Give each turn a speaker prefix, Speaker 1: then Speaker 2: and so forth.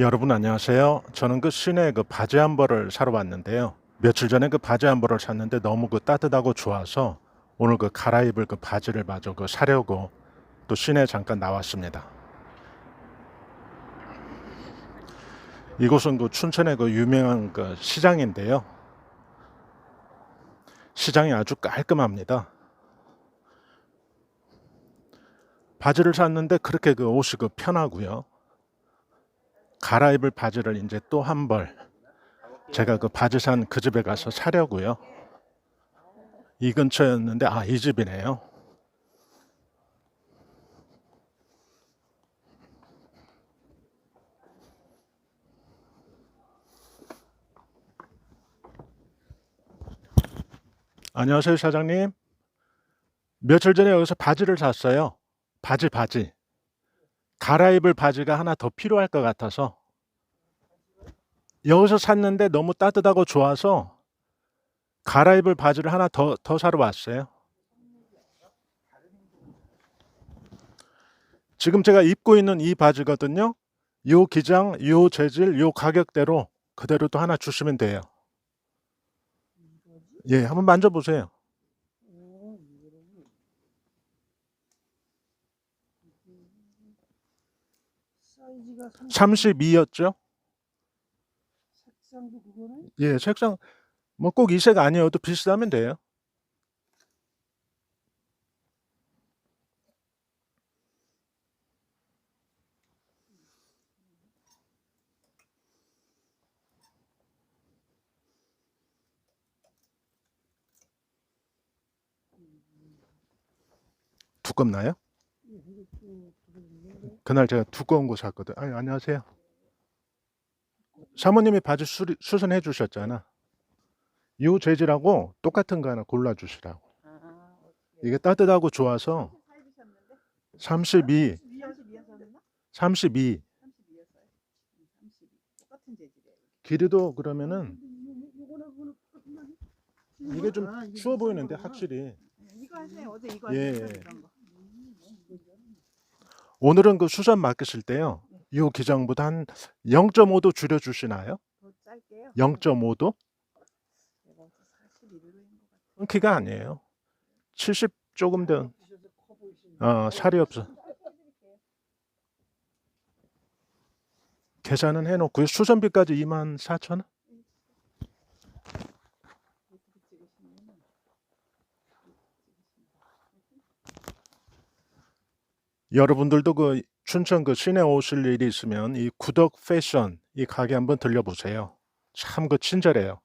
Speaker 1: 여러분 안녕하세요. 저는 그 시내 그 바지 한 벌을 사러 왔는데요. 며칠 전에 그 바지 한 벌을 샀는데 너무 그 따뜻하고 좋아서 오늘 그 갈아입을 그 바지를 마저 그 사려고 또 시내 잠깐 나왔습니다. 이곳은 그 춘천의 그 유명한 그 시장인데요. 시장이 아주 깔끔합니다. 바지를 샀는데 그렇게 그 옷이 그 편하고요. 갈아입을 바지를 이제 또 한 벌 제가 그 바지 산 그 집에 가서 사려고요. 이 근처였는데 아 이 집이네요. 안녕하세요 사장님. 며칠 전에 여기서 바지를 샀어요. 바지 바지. 갈아입을 바지가 하나 더 필요할 것 같아서 여기서 샀는데 너무 따뜻하고 좋아서 갈아입을 바지를 하나 더, 더 사러 왔어요. 지금 제가 입고 있는 이 바지거든요. 요 기장, 요 재질, 요 가격대로 그대로 또 하나 주시면 돼요. 예, 한번 만져보세요.
Speaker 2: 사이즈가
Speaker 1: 32였죠?
Speaker 2: 색상도 그거는
Speaker 1: 예, 색상 뭐 꼭 이 색 아니어도 비슷하면 돼요. 두껍나요? 그날 제가 두꺼운 거 샀거든. 아니, 안녕하세요. 사모님이 바지 수, 수선해 주셨잖아. 이 재질하고 똑같은 거 하나 골라 주시라고.
Speaker 2: 아,
Speaker 1: 이게 따뜻하고 좋아서
Speaker 2: 사입으셨는데
Speaker 1: 32,
Speaker 2: 32였었나?
Speaker 1: 32.
Speaker 2: 32였어요. 32. 똑같은 재질이에요.
Speaker 1: 길이도 그러면은 이게 좀 추워 보이는데. 확실히.
Speaker 2: 이거 하세요. 어제 이거
Speaker 1: 예.
Speaker 2: 하세요. 거.
Speaker 1: 오늘은 그 수선 맡으실 때요. 이 기장보다 한 0.5도 줄여 주시나요?
Speaker 2: 더 짧게요.
Speaker 1: 0.5도?
Speaker 2: 내가 41로인 것 같아.
Speaker 1: 끊기가 아니에요. 70 조금 더 어, 살이 없어. 계산은 해놓고요. 수선비까지 2만 4천 원?
Speaker 2: 유튜브 찍으시면
Speaker 1: 여러분들도 그 춘천 그 시내 오실 일이 있으면 이 구덕 패션 이 가게 한번 들려보세요. 참 그 친절해요.